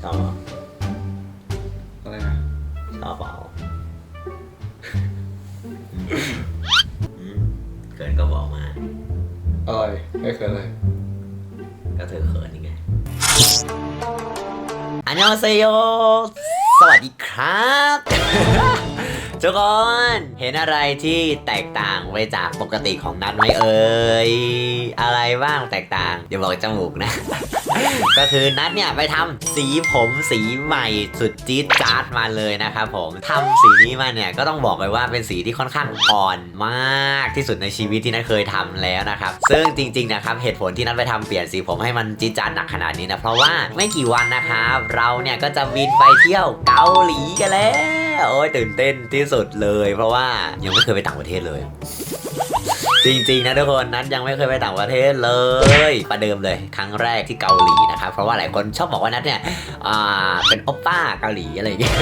ชอบเหรออะไรนะชอบเปล่าอืมเขินก็บอกมาอะไรไม่เคยเลยก็เธอเขินนี่ไงอันยองเซโยสวัสดีครับ ทุกคนเห็นอะไรที่แตกต่างไปจากปกติของนัดไหมเอ่ยอะไรบ้างแตกต่างอย่าบอกจมูกนะ ก็คือนัดเนี่ยไปทำสีผมสีใหม่สุดจี๊ดจ๊าดมาเลยนะครับผมทำสีนี้มาเนี่ยก็ต้องบอกเลยว่าเป็นสีที่ค่อนข้างอ่อนมากที่สุดในชีวิตที่นัทเคยทำแล้วนะครับ ซึ่งจริงๆนะครับเหตุผลที่นัทไปทำเปลี่ยนสีผมให้มันจี๊ดจ๊าดหนักขนาดนี้นะเพราะว่าไม่กี่วันนะครับเราเนี่ยก็จะบินไปเที่ยวเกาหลีกันแล้วโอ้ยตื่นเต้นที่สุดเลย เพราะว่ายังไม่เคยไปต่างประเทศเลย จริงๆนะทุกคนนัทยังไม่เคยไปต่างประเทศเลย ประเดิมเลย ครั้งแรกที่เกาหลีนะครับเพราะว่าหลายคนชอบบอกว่านัทเนี่ยเป็นโอปป้าเกาหลีอะไรอย่างเงี้ย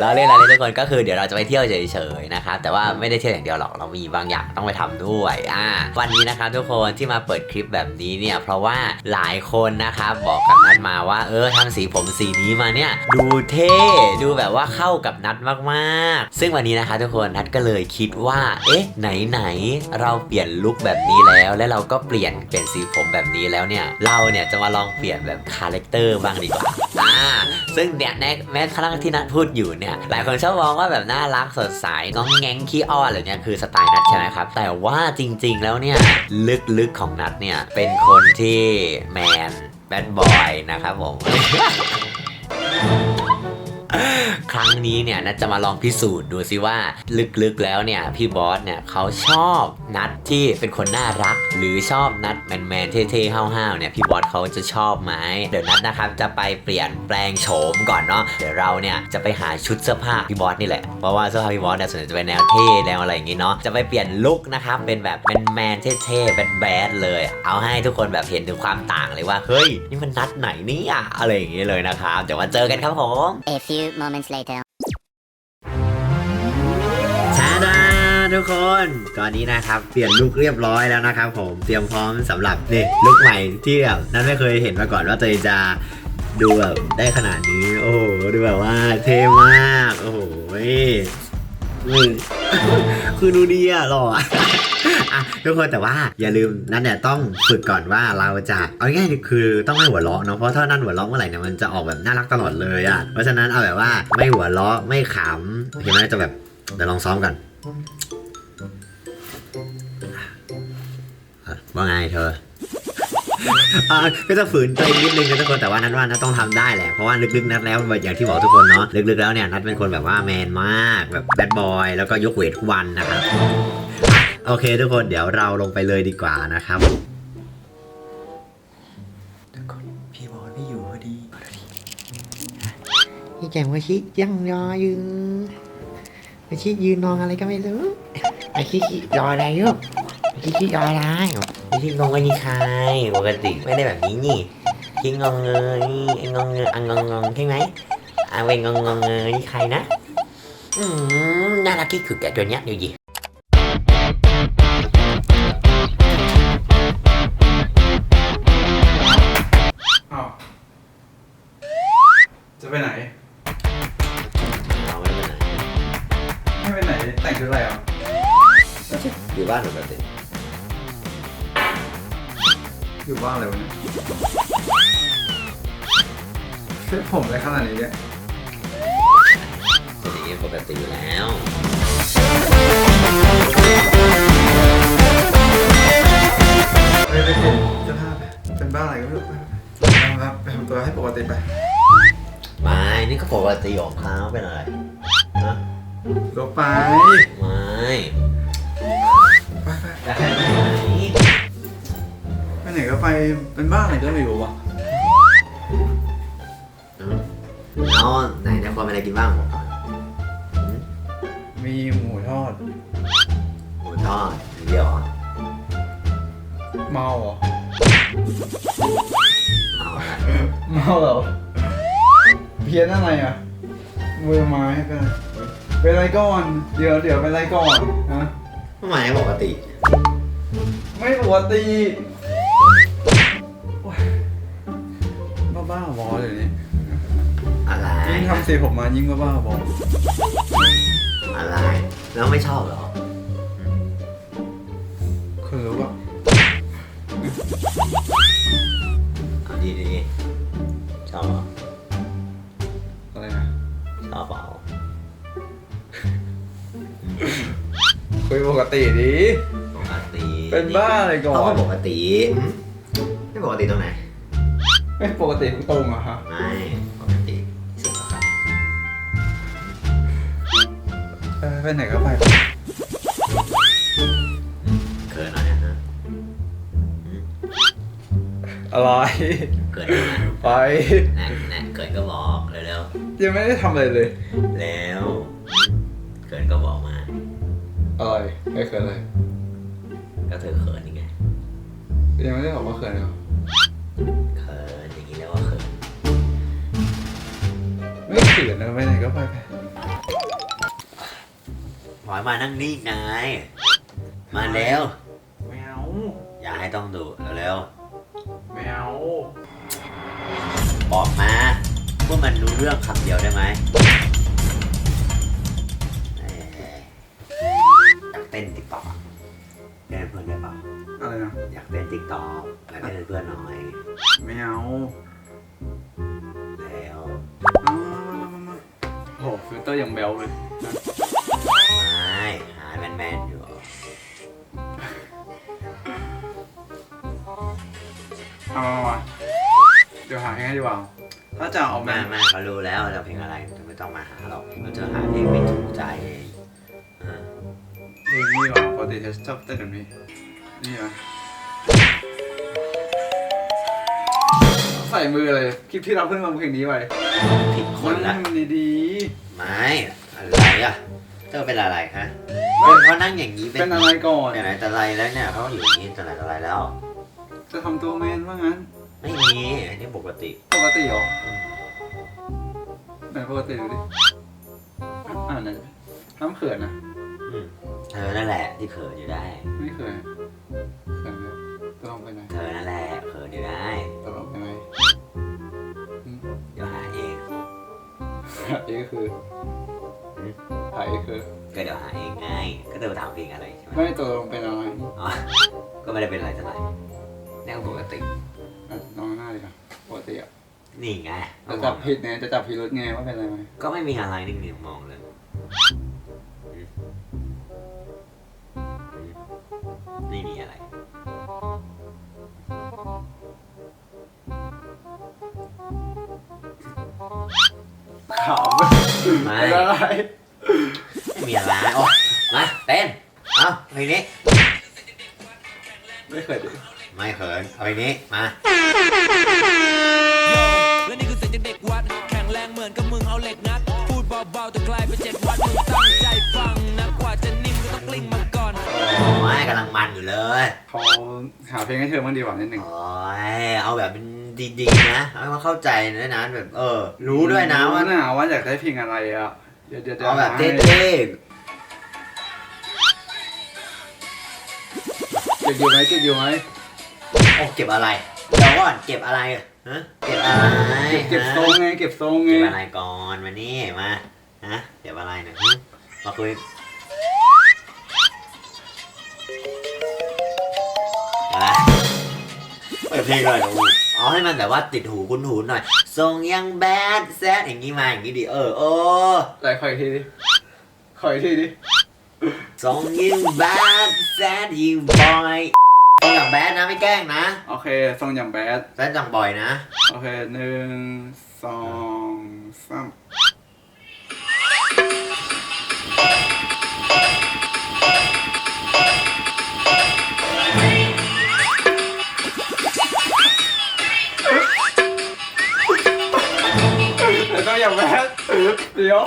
เราเล่นอะไรทุกคนก็คือเดี๋ยวเราจะไปเที่ยวเฉยๆนะครับแต่ว่าไม่ได้เที่ยวอย่างเดียวหรอกเรามีบางอย่างต้องไปทำด้วยอ่าวันนี้นะครับทุกคนที่มาเปิดคลิปแบบนี้เนี่ยเพราะว่าหลายคนนะครับบอกกับนัทมาว่า เออทำสีผมสีนี้มาเนี่ยดูเท่ดูแบบว่าเข้ากับนัทมากๆ ซึ่งวันนี้นะคะทุกคนนัทก็เลยคิดว่า เอ๊ะไหนๆเราเปลี่ยนลุคแบบนี้แล้ว และเราก็เปลี่ยนเปลี่ยนสีผมแบบนี้แล้วเนี่ยเราเนี่ยจะมาลองเปลี่ยนแบบคาแรคเตอร์บ้างดีกว่าอ่า ซึ่งเนี่ยแม้แม้ครั้งที่นัทพูดอยู่เนี่ย หลายคนชอบมองว่าแบบน่ารักสดใสง้องแงงขี้อ้อนอะไรเนี่ยคือสไตล์นัทใช่ไหมครับ แต่ว่าจริง ๆ แล้วเนี่ยลึกๆของนัทเนี่ยเป็นคนที่แมนแบดบอยนะครับผมครั้งนี้เนี่ยนัทจะมาลองพิสูจน์ดูซิว่าลึกๆแล้วเนี่ยพี่บอสเนี่ยเขาชอบ นัทที่เป็นคนน่ารัก หรือชอบนัทแมนๆเท่ๆห้าวๆเนี่ยพี่บอสเขาจะชอบไหมเดี๋ยวนัทนะครับจะไปเปลี่ยนแปลงโฉมก่อนเนาะเดี๋ยวเราเนี่ยจะไปหาชุดเสื้อผ้าพี่บอสนี่แหละเพราะว่าเสื้อผ้าพี่บอสเนี่ยส่วนใหญ่จะเป็นแนวเท่แนวอะไรอย่างงี้เนาะจะไปเปลี่ยนลุคนะครับเป็นแบบแมนๆเท่ๆแบดๆเลย เอาให้ทุกคนแบบเห็นถึงความต่างเลยว่าเฮ้ยนี่มันนัดไหนเนี่ยอะไรอย่างงี้เลยนะครับเดี๋ยวมาเจอกันครับผม A few moments later. ทุกคนตอนนี้นะครับ เปลี่ยนลุคเรียบร้อยแล้วนะครับผม เตรียมพร้อมสำหรับนี่ลุคใหม่ที่แบบนั้นไม่เคยเห็นมาก่อนว่าตัวเองจะดูแบบได้ขนาดนี้ โอ้โห ดูแบบว่าเท่มาก โอ้โหนี่คือดูดีอะหล่อทุกคนแต่ว่าอย่าลืมนั่นเนี่ยต้องฝึกก่อนว่าเราจะเอาง่ายคือต้องไม่หัวเราะเนาะเพราะถ้านั่นหัวเราะเมื่อไหร่เนี่ยมันจะออกแบบน่ารักตลอดเลยอะเพราะฉะนั้นเอาแบบว่าไม่หัวเราะไม่ขำโอเคไหมจะแบบเดี๋ยวลองซ้อมกัน ว่าไงเธออะก็จะฝืนตัวเองนิดนึงนะทุกคนแต่ว่านัดว่านัดต้องทำได้แหละเพราะว่าลึกๆนัดแล้วอย่างที่บอกทุกคนเนาะลึกๆแล้วเนี่ยนัดเป็นคนแบบว่าแมนมากแบบแบดบอยแล้วก็ยกเวททุกวันนะครับโอเค ทุกคนเดี๋ยวเราลงไปเลยดีกว่านะครับทุกคนพี่บอลไม่อยู่พอดีพี่แจงว่าชิยังรออยู่ว่าชิยืนนอนอะไรก็ไม่รู้ไอ้ชิรออะไรลูกไอ้ชิ รออะไรไอ้ชิงงกันนี่ใครปกติไม่ได้แบบนี้นี่ชิงงเงยไอ้งงเงยอังงงงใช่ไหมอะเวงงงเงยนี่ใครนะอืมน่ารักที่คือแกตัวเนี้ยดูดิอ้าวจะไปไหนเราไม่ไปไหนไม่ไปไหน แต่งชุดอะไรอะอยู่บ้านปกติ อยู่บ้านอะไรวะเนี่ยเซ็ตผมอะไรขนาดนี้เนี่ยเป็นอย่างนี้ปกติอยู่แล้ว ไปไปเปลี่ยนเสื้อผ้าไปเป็นบ้าอะไรก็ไม่รู้ไปครับไปทำตัวให้ปกติไปไม่ นี่ก็ปกติของเขาเป็นอะไรนะลบไปไม่ ไปไปจะให้ไป ไหนไปไหนก็ไปเป็นบ้าอะไรก็ไม่รู้วะเอาไหนในความเป็นอะไรกินบ้างบอกก่อนมีหมูทอด หมูทอดอย่างเดียวเหรอเมาเหรอเอาอะไรเมาเหรอเพี้ยนอะไรอะมือไม้เป็นอะไรเป็นอะไรก่อน เดี๋ยวเดี๋ยวเป็นอะไรก่อนฮะทำไมปกติ ไม่ปกติ อ๊ยบ้าบอเดี๋ยวนี้อะไร ยิ่งทำสีผมมายิ่งบ้าๆบออะไร แล้วไม่ชอบเหรอคุณรู้ป่ะเอาดีดีๆชอบเหรออะไรนะชอบเปล่าคุยปกติดีปกติเป็นบ้าอะไรก่อนเขาก็ปกติอืมไม่ปกติตรงไหน ไม่ปกติตรงอะฮะไม่ปกติสุดแล้วครับเออไปไหนก็ไปเขินหน่อยนะฮะอืมอะไรเขินหน่อยนะไปแน่แน่เขินก็บอกเร็วยังไม่ได้ทำอะไรเลยๆแล้วเขินก็บอกมา อะไรไม่เคยเลยก็เธอเขินยังไงยังไม่ได้บอกว่าเคยเลยเขินอย่าง นี้เรียกว่าเขินไม่เขินนะไปไหนก็ไปไปหมอยมานั่งนี่ไงมาแล้ว แมวอย่าให้ต้องดูเร็วแมวๆบอกมาว่ามันรู้เรื่องคำเดียวได้ไหมเอ่ออยากเต้นติ๊กต็อ ต้นติ๊กต็อกอยากเล่นเพื่อนหน่อยแมวแล้วมามามามาโอ้โหฟิลเตอร์ยังแบลเลยไม่หาแมนแมนๆอยู่เอามามาเดี๋ยวหาให้ดีกว่าถ้าจะเอาแบไม่บไม่เขารู้แล้วจะเพลงอะไรเธอไม่ต้องมาหาหรอกเราจะหาเพลงไม่ถูกใจอ่าเพลงนี้หรอปกติจะชอบเต้นแบบนี้นี่เหรอ ใส่มือเลยคลิปที่เราเพิ่งลงเพลงนี้ไปผิดคนละมันดีไม่อะไรอะเธอเป็นอะไรฮะเป็นเพราะนั่งอย่างนี้ๆ เป็นอะไรก่อน แต่ไหนแต่ไรแล้วเนี่ยเขาอยู่อย่างนี้แต่ไหนแต่ไรแล้ว จะทำตัวเมนว่างั้น ไม่มีอันนี้ปกติ ปกติเหรอไหนปกติดูดิ อ่านหน่อยดิห้ามเขินนะ อืมเธอนั่นแหละที่เขินอยู่ได้ ไม่เคยเขิน เอคืออืมหาเอคือก็เดี๋ยวหาเองไงก็เธอถามเพลงอะไรใช่ไหมไม่ตัวลงเป็นอะไรอ๋อก็ไม่ได้เป็นอะไรเท่าไหร่นี่ก็ปกติอะน้องหน้าเลยค่ะปกติอะนี่ไงจะจับผิดไงจะจับผิดรถไงว่าเป็นอะไรไหมก็ไม่มีอะไรนิ่งๆมองเลย ไม่เป็นอะไรไม่มีอะไรโอ้มาเต้น เอาเพลงนี้ ไม่เคยดิไม่เขินเอาเพลงนี้มา และนี่คือเสียงจากเด็กวัด แข็งแรงเหมือนกับมึงเอาเหล็กงัด พูดเบาๆแต่กลายเป็นเจ็ดวัดมึงตั้งใจฟังนะกว่าจะนิ่มก็ต้องกลิ้งมาก่อน โอ้ยกำลังมันอยู่เลยเขาหาเพลงให้เธอบ้างดีกว่านิดหนึ่ง โอ้ยเอาแบบเป็น ดีๆนะเอาให้มันเข้าใจด้วยนะแบบเออ รู้ด้วยนะว่ารู้นะว่าอยากได้เพลงอะไรอะ เดี๋ยวเดี๋ยวเดี๋ยวเอาแบบหาเท่ให้ๆเก็บอยู่ไหมเก็บอยู่ไหมโอ้เก็บอะไรเดี๋ยวก่อนเก็บอะไรฮะเก็บอะไรเก็บเก็บฮะทรงไงเก็บทรงไงเก็บอะไรก่อนมานี่มาฮะเก็บอะไรเนี่ยหึมาคุยอะไรเปิดเพลงหน่อยลูกเอาให้มันแบบว่าติดหูคุ้นหูหน่อย ทรงยังแบดแซดอย่างงี้มาอย่างงี้ดิเออโอ้ไหนขออีกทีดิขออีกทีดิทรงยังแบดแซดยิงบอยทรงอย่างแบดนะไม่แกล้งนะโอเคทรงอย่างแบดแซดจังบ่อยนะ โอเคหนึ่งสองสาม แล้